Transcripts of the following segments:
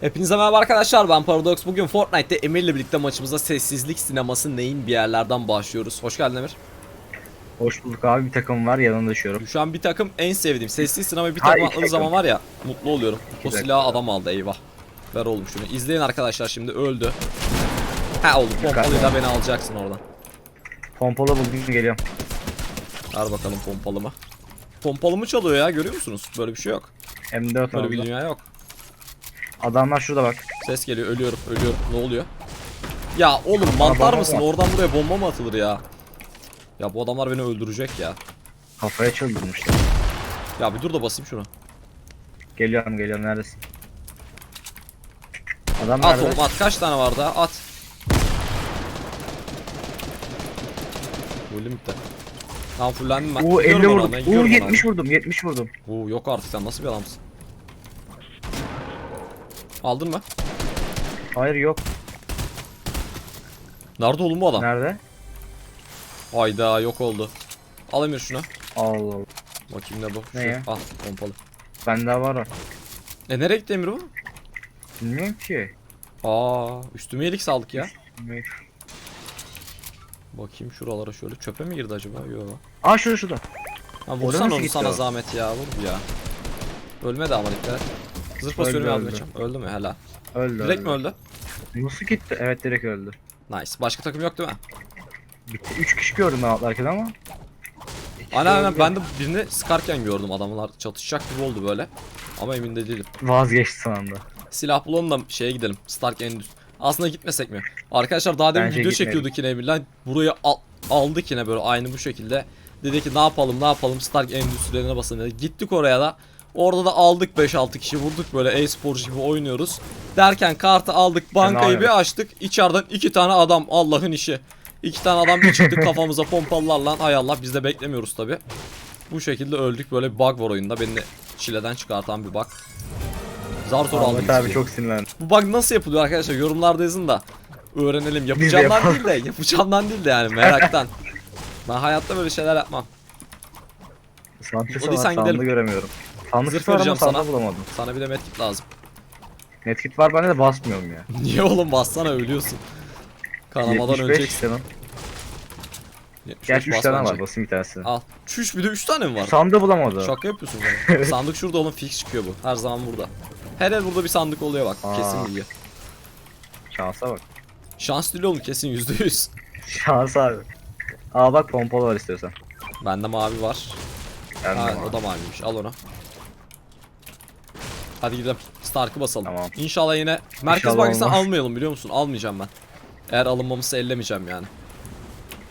Hepinize merhaba arkadaşlar ben Paradox. Bugün Fortnite'te Emir'le birlikte maçımıza sessizlik sineması neyin bir yerlerden başlıyoruz. Hoş geldin Emir. Hoş bulduk abi bir takım var yanında düşüyorum. Şu an bir takım en sevdiğim. Sessiz sinema bir takım takım. zaman var ya mutlu oluyorum. İki o silahı adam aldı eyvah. Ver oğlum şunu. İzleyin arkadaşlar şimdi öldü. Ha oğlum pompalıyla beni alacaksın oradan. Pompalı buldum geliyorum. Ver bakalım pompalımı. Pompalımı çalıyor ya görüyor musunuz? Böyle bir şey yok. M4 Böyle bir aldı. dünya yok. Adamlar şurada bak. Ses geliyor ölüyorum ölüyorum ne oluyor? Ya oğlum mantar bomba mısın var. oradan buraya bomba mı atılır ya? Ya bu adamlar beni öldürecek ya. Kafaya çıldırmışlar. Ya bir dur da basayım şunu. Geliyorum geliyorum neredesin? Adam At nerede? oğlum at kaç tane var daha at. Bu limitte. Tamam fullendim ben. Uuu 50 Gidiyorum vurdum. ben Uuu gidiyorum 70 vurdum 70 vurdum. ona. Uuu yok artık sen nasıl bir adamsın? Aldın mı? Hayır yok. Nerede oğlum bu adam? Nerede? Hayda yok oldu. Al Emir şunu. Allah Allah. Bakayım ne bu? Ne Şu. ya? Al pompalı. Bende var o. E nereye gitti Emir bu? Bilmiyorum ki. Aa üstüme iyilik saldık ya. Bilmiyorum. Bakayım şuralara şöyle çöpe mi girdi acaba? Yok. Aa şurada şurada. Ha vursan onu sana o? zahmet ya vur ya. Ölmedi ama dikkat et. Zırh Öldü, pozisyonu öldü. yazmayacağım. Öldü mü? Helal. Öldü Direkt mi öldü. öldü? Nasıl gitti? Evet direkt öldü. Nice. Başka takım yok değil mi? Bitti. 3 kişi gördüm ben atlarken ama. Aynen aynen öldü. ben de birini sıkarken gördüm adamlar çatışacak gibi oldu böyle. Ama emin de değilim. Vazgeçti son anda. Silah bulalım da şeye gidelim. Stark Endüstri. Aslında gitmesek mi? Arkadaşlar daha demin Bence video gitmeyelim. çekiyorduk yine Emir'le. Burayı al- aldık yine böyle aynı bu şekilde. Dedi ki ne yapalım ne yapalım Stark Endüstrilerine basalım dedi. Gittik oraya da. Orada da aldık 5-6 kişi vurduk böyle e-sporcu gibi oynuyoruz. Derken kartı aldık bankayı bir açtık. İçeriden iki tane adam Allah'ın işi. İki tane adam bir çıktı kafamıza pompalılarla. Hay Allah biz de beklemiyoruz tabi. Bu şekilde öldük böyle bir bug var oyunda. Beni de çileden çıkartan bir bug. Zar zor aldım. Abi çok sinirlendi. Bu bug nasıl yapılıyor arkadaşlar? Yorumlarda yazın da öğrenelim. Yapacağımdan yapalım. değil de yapacağımdan değil de yani meraktan. ben hayatta böyle şeyler yapmam. Odaysan var sandığı gidelim. göremiyorum. Sandık Zırh vereceğim sana. bulamadım. Sana bir de medkit lazım. Netkit var bende de basmıyorum ya. Niye oğlum bassana ölüyorsun. Kanamadan 75 öleceksin. canım. 75 Gerçi 3 bas tane var basayım bir tanesini. Al. Çüş bir de 3 tane mi var? Sandığı bulamadı. Şaka yapıyorsun bana. Sandık şurada oğlum fix çıkıyor bu. Her zaman burada. Her el burada bir sandık oluyor bak. Aa. Kesin bilgi. Şansa bak. Şans değil oğlum kesin %100. Şans abi. Aa bak pompalı var istiyorsan. Bende mavi var. Ben de Ha, var. o da maviymiş. Al onu. Hadi gidelim. Stark'ı basalım. Tamam. İnşallah yine merkez İnşallah bankasını olmaz. almayalım biliyor musun? Almayacağım ben. Eğer alınmamışsa ellemeyeceğim yani.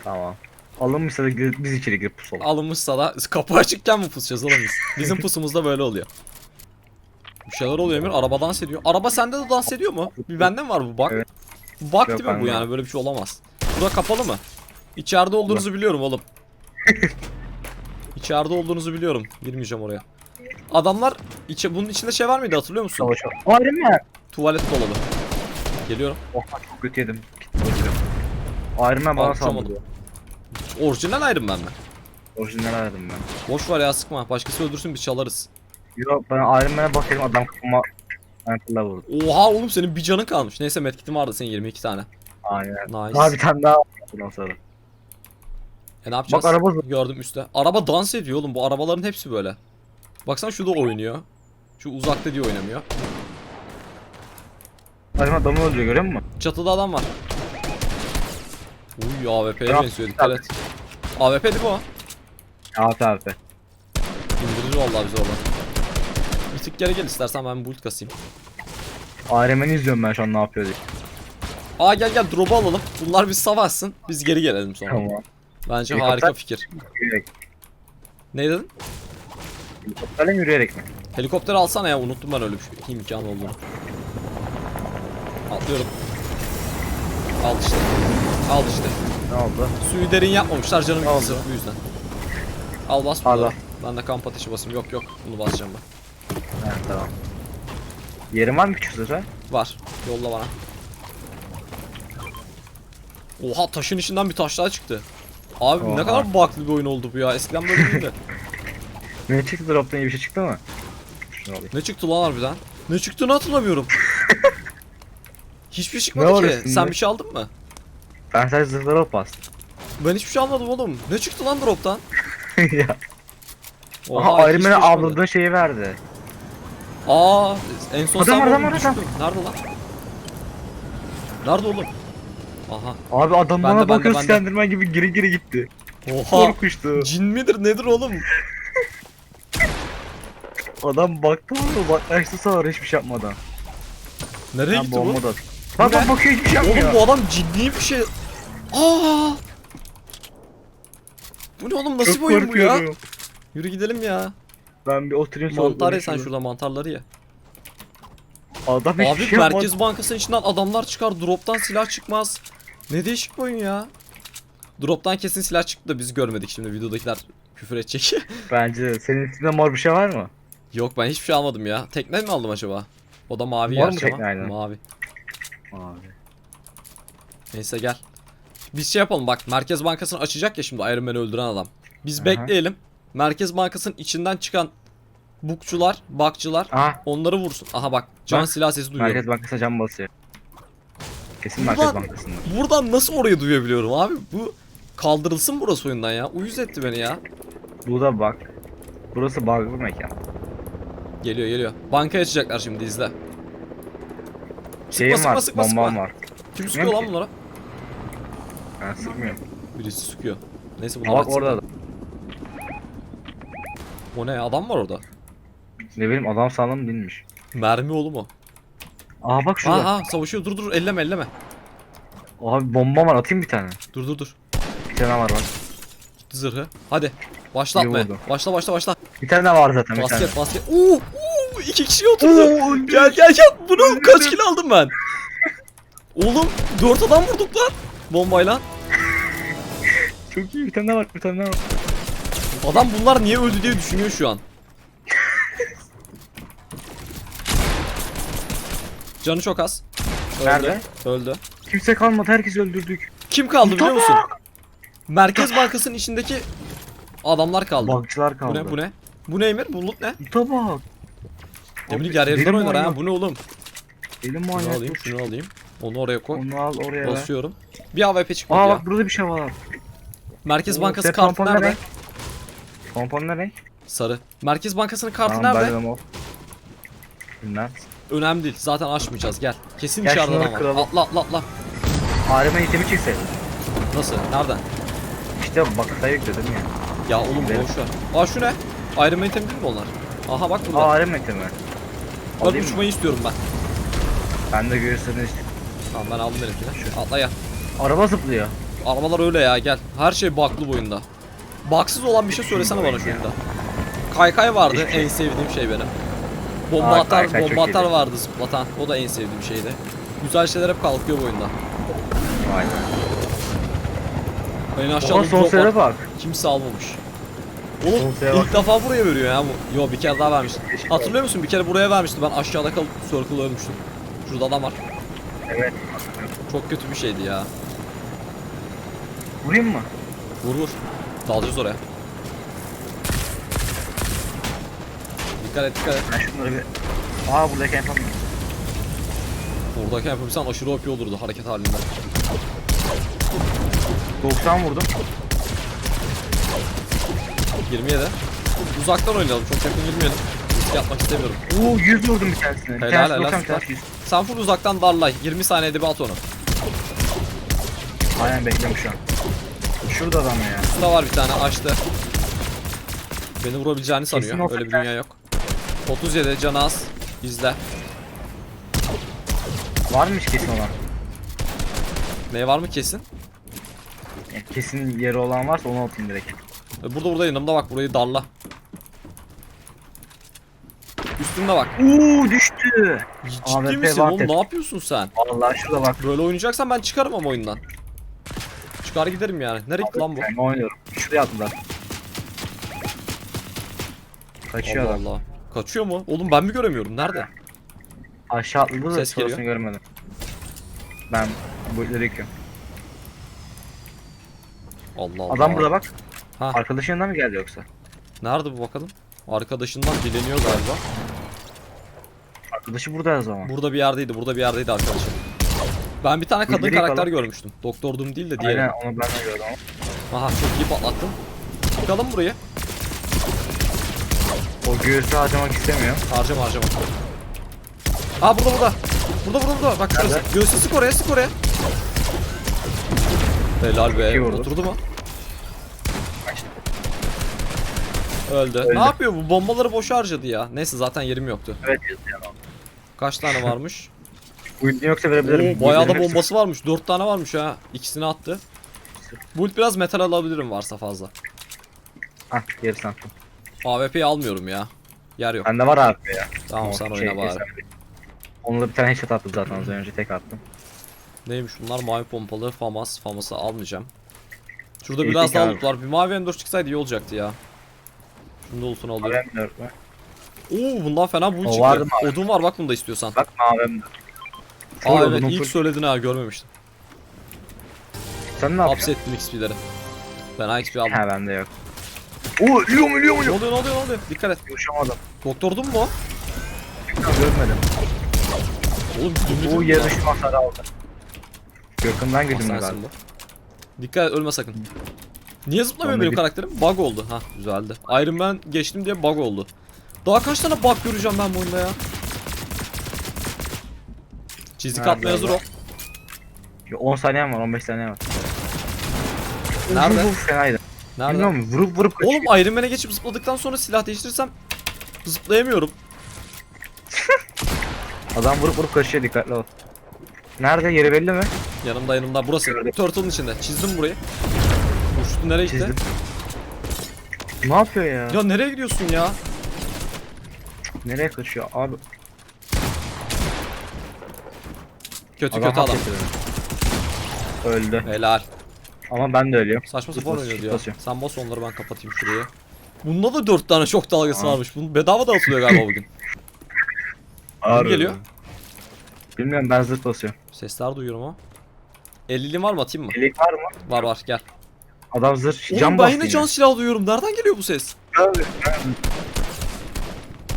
Tamam. Alınmışsa da gir- biz içeri girip pusalım. Alınmışsa da kapı açıkken mi pusacağız oğlum biz? Bizim pusumuzda böyle oluyor. Bir şeyler oluyor Emir. Araba dans ediyor. Araba sende de dans ediyor mu? Bir bende mi var bu bug? Evet. Bu Yok, değil mi bu bende yani? Böyle bir şey olamaz. Bura kapalı mı? İçeride olduğunuzu biliyorum oğlum. İçeride olduğunuzu biliyorum. Girmeyeceğim oraya. Adamlar içe bunun içinde şey var mıydı hatırlıyor musun? Savaş var. Mi? Tuvalet dolabı. Geliyorum. Oh çok kötü yedim. Iron Man bana saldırıyor. Orijinal Iron Man mi? Orijinal Iron Man. Boş var ya sıkma. Başkası öldürsün biz çalarız. Yok ben Iron Man'e bakıyorum adam kafama Antilla vurdu. Oha oğlum senin bir canın kalmış. Neyse medkitim vardı senin 22 tane. Aynen. Nice. Daha bir tane daha bundan sonra. E ne yapacağız? Bak araba Gördüm üstte. Araba dans ediyor oğlum. Bu arabaların hepsi böyle. Baksana şu da oynuyor. Şu uzakta diye oynamıyor. Man adamı öldürüyor görüyor musun? Çatıda adam var. Uy AWP'ye benziyor dikkat et. AWP değil mi o? Evet abi. İndirir vallahi bizi oradan. Bir tık geri gel istersen ben build kasayım. Iron Man'i izliyorum ben şu an ne yapıyor diye. Aa gel gel drop'u alalım. Bunlar bir savaşsın. Biz geri gelelim sonra. Tamam. Bence Helikopter- harika fikir. Ne dedin? Helikopterle mi yürüyerek mi? Helikopter alsana ya unuttum ben öyle bir şey imkan olduğunu. Atlıyorum. Al işte. Al işte. Ne oldu? Suyu derin yapmamışlar canım Ne oldu? bu yüzden. Al bas Al, bunu. al. Ben de kamp ateşi basayım. Yok yok bunu basacağım ben. Evet tamam. Yerin var mı küçük zırha? Var. Yolla bana. Oha taşın içinden bir taş daha çıktı. Abi ne Oha. kadar bug'lı bir oyun oldu bu ya. Eskiden böyle değildi. Ne çıktı drop'tan iyi bir şey çıktı mı? Şunu alayım. ne çıktı lan harbiden? Ne çıktığını hatırlamıyorum. Hiçbir şey çıkmadı Ne var ki. üstünde? Sen bir şey aldın mı? Ben sadece zırhlara bastım. Ben hiçbir şey almadım oğlum. Ne çıktı lan droptan? ya. Oha, Aha Iron hiçbir Man'e şey çıkmadı. abladığın şeyi verdi. Aa en son Adam sen var, adam var, adam. Nerede lan? Nerede oğlum? Aha. Abi adam Bende, bana bende, bakıyor. Slenderman gibi geri geri gitti. Oha. Korkuştu. Cin midir nedir oğlum? Adam baktı ama baklaştı sonra hiçbir şey yapmadan. Nereye Ben gitti bu? bomba da. Bak bak bakıyor hiçbir şey Oğlum yapmıyor. bu adam ciddi bir şey. Aa! Bu ne oğlum nasıl Çok bir oyun bu ya? korkuyorum. Yürü gidelim ya. Ben bir oturayım Mantar ye sen şurada. şurada mantarları ye. Adam hiçbir Abi şey yapmadı. Merkez Bankası'nın içinden adamlar çıkar, droptan silah çıkmaz. Ne değişik bir oyun ya. Droptan kesin silah çıktı da biz görmedik şimdi videodakiler küfür edecek. Bence de. Senin üstünde mor bir şey var mı? Yok ben hiçbir şey almadım ya. Tekne mi aldım acaba? O da mavi Var mı gerçi ama. tekne aynen? Mavi. Abi. Neyse gel. Biz şey yapalım bak Merkez Bankası'nı açacak ya şimdi Iron Man'i öldüren adam. Biz Aha. bekleyelim. Merkez Bankası'nın içinden çıkan bukçular, bakçılar Aha onları vursun. Aha bak can Bak, silah sesi duyuyorum. Merkez Bankası cam basıyor. Kesin Merkez Bankası'nda. Buradan nasıl orayı duyabiliyorum abi? Bu kaldırılsın burası oyundan ya. Uyuz etti beni ya. Bu da bak. Burası bug'lı mekan. Geliyor geliyor. Bankaya açacaklar şimdi izle. Şeyim sıkma, var, sıkma, bombam sıkma. var. Kim sıkıyor lan ki. bunlara? Ben sıkmıyorum. Birisi sıkıyor. Neyse bunlar bak orada da. O ne ya? adam var orada. Ne bileyim adam sandım değilmiş. Mermi oğlum o. Aha bak şurada. Aha savaşıyor dur dur elleme elleme. Abi bomba var atayım bir tane. Dur dur dur. Bir tane var bak. Zırhı. Hadi. Başlatma. İyi. Başla başla başla. Bir tane var zaten bir tane. Basket basket. Oo, oo, iki kişi oturdu. Oo, Gel gel gel. Bunu kaç kilo aldım ben? Oğlum dört adam vurduk lan. Bombayla. Çok iyi bir tane daha var bir tane daha var. Adam bunlar niye öldü diye düşünüyor şu an. Canı çok az. Öldü. Nerede? Öldü. Kimse kalmadı herkesi öldürdük. Kim kaldı biliyor musun? Merkez Bankası'nın içindeki adamlar kaldı. Bankçılar Bu kaldı. ne bu ne? Bu ne Emir? Bulut ne? Buta bak. Abi, yer yerinden oynar ha. Bu ne oğlum? Elim Şunu manyak. alayım, şunu alayım. Onu oraya koy. Onu al oraya ver. Basıyorum. Bir AWP çıkmadı Aa ya. bak burada bir şey var. Merkez Oo, Bankası kartı nerede? renk? Pompon ne renk? Sarı. Merkez Bankası'nın kartı Tamam, nerede? Bilmem. Önemli değil. Zaten açmayacağız. Gel. Kesin Gel içeride şunları adam var. kıralım. Atla atla atla. Arama itemi çekseydim. Nasıl? Nereden? İşte bak sayı yükledim ya. Ya oğlum boş ver. Aa şu ne? Iron Man item değil mi onlar? Aha bak burada. Aa arama itemi. ben Alayım mı? uçmayı istiyorum ben. Ben de istiyorum. Tamam ben aldım benimkini. Atla gel. Araba zıplıyor. Arabalar öyle ya gel. Her şey bug'lı bu oyunda. Bugsız olan bir şey söylesene bana şu oyunda. Kaykay vardı Hiçbir şey. en sevdiğim şey benim. Bomba Aa, atar, kaykay çok bomba atar iyiydi. vardı zıplatan. O da en sevdiğim şeydi. Güzel şeyler hep kalkıyor bu oyunda. Vay be. En Oha aşağıda son drop var. bak. Kimse almamış. Oğlum ilk bak. defa buraya veriyor ya bu. Yo bir kere daha vermişti. Keşke Hatırlıyor musun? Bir kere buraya vermişti. Ben aşağıda kalıp circle ölmüştüm. Şurada adam var. Evet. Çok kötü bir şeydi ya. Vurayım mı? Vur vur. Dalacağız oraya. Dikkat et dikkat et. Ben şunları bir... Aa buradaki yapamıyorum. Buradaki yapabilsen aşırı OP olurdu hareket halinde. 90 vurdum. 27. Uzaktan oynayalım çok yakın girmeyelim. Risk yapmak istemiyorum. Oo 100 vurdum bir tanesine. Helal, helal, 90 bir süper. tanesi 100. Sen full uzaktan darlay. 20 saniyede bir at onu. Aynen bekliyorum şu an. Şurada adam ya. Şurada var bir tane açtı. Beni vurabileceğini sanıyor. Kesin Öyle bir dünya yok. 37 canı az. İzle. Varmış kesin olan. Ne var mı kesin? Ya kesin yeri olan varsa onu atayım direkt. E, Burada burada yanımda bak burayı darla. Üstümde bak. Oo düştü. Ciddi AWP misin oğlum ne yapıyorsun sen? Vallahi şurada bak. Böyle oynayacaksan ben çıkarım ama oyundan. Çıkar giderim yani. Nereye gitti lan bu? Ben oynuyorum. Şuraya attılar. Kaçıyor Allah adam. Allah. Kaçıyor mu? Oğlum ben mi göremiyorum? Nerede? Aşağı atladı da Ses sonrasını geliyor. görmedim. Ben bu ileri yıkıyorum. Allah Allah. Adam burada bak. Ha. Arkadaşın yanından mı geldi yoksa? Nerede bu bakalım? Arkadaşından dileniyor galiba. Arkadaşı burada o zaman. Burada bir yerdeydi. Burada bir yerdeydi arkadaşım. Ben bir tane kadın Biri karakter falan. görmüştüm. Doktor Doom değil de diğeri. Aynen onu ben de gördüm. Aha çok iyi patlattım. Çıkalım burayı. O göğüsü harcamak istemiyor. Harcama harcama. Aa burada burada. Burada burada burada. Bak şurası. Göğsü sık oraya sık oraya. Helal be. Vurdu. Oturdu mu? Öldü. Öldü. Ne yapıyor bu? Bombaları boş harcadı ya. Neyse zaten yerim yoktu. Evet yazıyor. Kaç tane varmış? Bu ildin yoksa verebilirim. Oo, bayağı da Build'in bombası varmış. 4 tane varmış ha. İkisini attı. Bu ult biraz metal alabilirim varsa fazla. Hah gerisi attım. AWP'yi almıyorum ya. Yer yok. Bende var abi ya. Tamam sen şey, oyna bari. Onunla bir tane headshot attım zaten az önce tek attım. Neymiş bunlar? Mavi pompalı, FAMAS. FAMAS'ı almayacağım. Şurada İyi, biraz daha loot var. Bir mavi M4 çıksaydı iyi olacaktı ya. Şunu da loot'unu alıyorum. Mavem 4 mü? Oo bundan fena O çıktı. mı Odun var bak bunda istiyorsan. Bak mavem 4. Aa evet odunun ilk full. söyledin ha görmemiştim. Sen ne yapıyorsun? Hapsettim XP'leri. Ben XP aldım. He bende yok. Oo ölüyorum ölüyorum Ne ölüyorum. oluyor ne oluyor ne oluyor? Dikkat et. Yumuşamadım. Doktordun mu o? Görmedim. Oğlum güdümlü Bu değil mi lan? yarış hasarı aldı. Sensin galiba. bu. Dikkat et ölme sakın. Niye zıplamıyor benim karakterim? Bug oldu. Ha güzeldi. Iron Man geçtim diye bug oldu. Daha kaç tane bug göreceğim ben bu oyunda ya? Çizik atmaya hazır. Yo, 10 saniyem var 15 saniyem var. Nerede? Bu fenaydı. Nerede? Bilmiyor musun? Vurup vurup kaçıyor. Oğlum Iron Man'e geçip zıpladıktan sonra silah değiştirirsem zıplayamıyorum. Adam vurup vurup kaçıyor dikkatli ol. Nerede yeri belli mi? Yanımda yanımda burası. Turtle'ın içinde. Çizdim burayı. Uçtu nereye gitti? Çizdim. Ne yapıyor ya? Ya nereye gidiyorsun ya? Nereye kaçıyor abi? Kötü Adam kötü adam. Öldü. Helal. Ama ben de ölüyorum. Saçma Zıplas- sapan oynuyor diyor. zıplasıyor. Sen bas onları ben kapatayım şurayı. Bunda da 4 tane şok dalgası Aa. varmış. Bunun bedava dağıtılıyor galiba bugün. Ağır geliyor? Bilmiyorum ben zırt basıyorum. Sesler duyuyorum ama. 50'liğin var mı atayım mı? Elik var mı? Var var gel. Adam zırh Oğlum cam ben bastı yine can silahı duyuyorum. Nereden geliyor bu ses?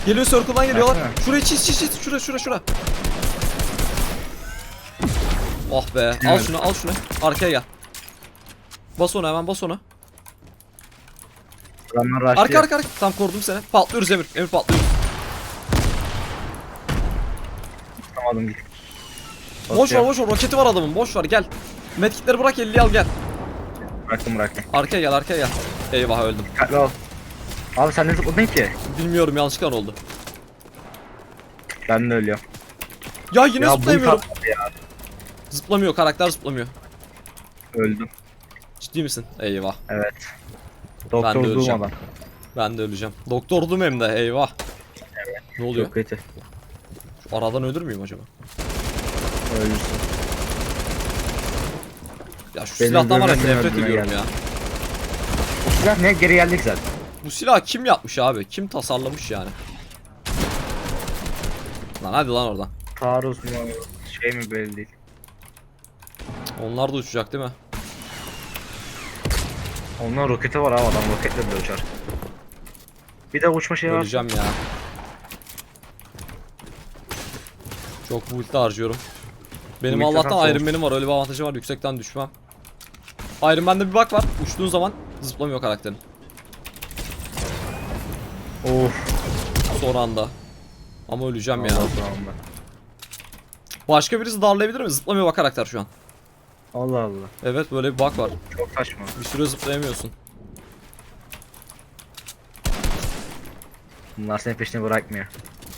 Geliyor circle'dan geliyorlar. Baksana. Şurayı çiz çiz çiz. Şura şura şura. Oh be. Al Evet. şunu al şunu. Arkaya gel. Bas onu hemen bas onu. Adamlar rushlıyor. Arka arka arka. Tam korudum seni. Patlıyoruz Emir. Emir patlıyoruz. Tutamadım git. Boş ver boş ver. Roketi var adamın. Boş ver gel. Medkitleri bırak 50'yi al gel. Bıraktım bıraktım. Arkaya gel arkaya gel. Eyvah öldüm. Dikkatli ol. Abi sen ne zıpladın ki? Bilmiyorum yanlışlıkla oldu. Ben de ölüyorum. Ya yine ya zıplayamıyorum. ya. Zıplamıyor karakter zıplamıyor. Öldüm. Ciddi misin? Eyvah. Evet. Ben de Doktor öleceğim. durmadan. Ben de öleceğim. Doktordum hem de eyvah. Ne oluyor? Çok kötü. Şu aradan ölür müyüm acaba? Ölürsün. Ya şu Benim silahtan var ya nefret ediyorum geldi. ya. O silah ne? Geri geldik zaten. Bu silah kim yapmış abi? Kim tasarlamış yani? Lan hadi lan oradan. Taarruz mu? Şey mi belli değil. Onlar da uçacak değil mi? Onların roketi var abi adam roketle de uçar. Bir de uçma şeyi var. Öleceğim ya. Çok bu ulti harcıyorum. Benim Allah'tan Iron Man'im var. Öyle bir avantajım var. Yüksekten düşmem. Iron Man'de bir bak var. Uçtuğun zaman zıplamıyor karakterin. Of. Son anda. Ama öleceğim ya. Allah Allah. Başka birisi darlayabilir mi? Zıplamıyor bak karakter şu an. Allah Allah. Evet böyle bir bak var. Çok saçma. Bir süre zıplayamıyorsun. Bunlar seni peşine bırakmıyor.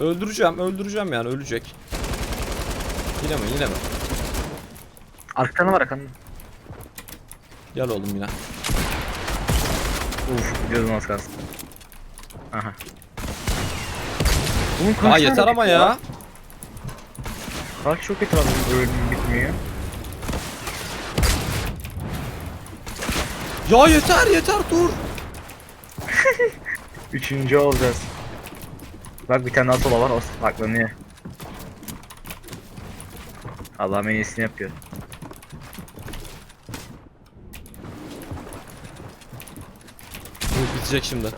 Öldüreceğim, öldüreceğim yani ölecek. Yine mi, yine mi? Arkanda var arkanda. Gel oğlum yine. Uf gidiyordum az kalsın. Aha. Bunun kaç Aa tane yeter ama ya. Kaç roket var bunun bölümü bitmiyor. Ya yeter, yeter dur. Üçüncü olacağız. Bak bir tane daha sola var o saklanıyor. Allah en iyisini yapıyor. kesecek şimdi.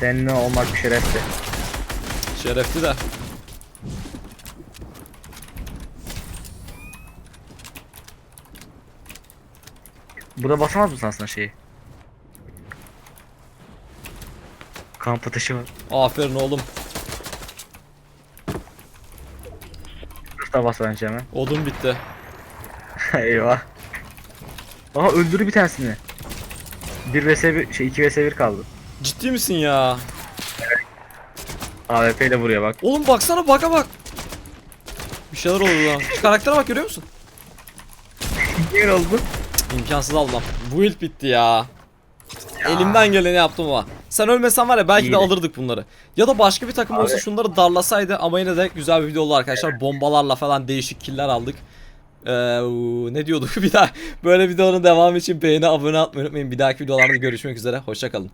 Seninle olmak şerefti. Şerefti de. Burada basamaz mısın aslında şeyi? Kamp ateşi var. Aferin oğlum. Kırta bas bence hemen. Odun bitti. Eyvah. Aha öldürü bir tanesini. 1 vs 1 şey 2 vs 1 kaldı. Ciddi misin ya? AWP ile vuruyor bak. Oğlum baksana baka bak. Bir şeyler oldu lan. Şu karaktere bak görüyor musun? Ne oldu? İmkansız Allah'ım. Bu ilk bitti ya. Elimden geleni yaptım ama. Sen ölmesen var ya belki de İyi. alırdık bunları. Ya da başka bir takım olsa Abi. şunları darlasaydı ama yine de güzel bir video oldu arkadaşlar. Bombalarla falan değişik killer aldık. Ee, ne diyorduk bir daha böyle videonun devamı için beğeni abone atmayı unutmayın. Bir dahaki videolarda görüşmek üzere. Hoşçakalın.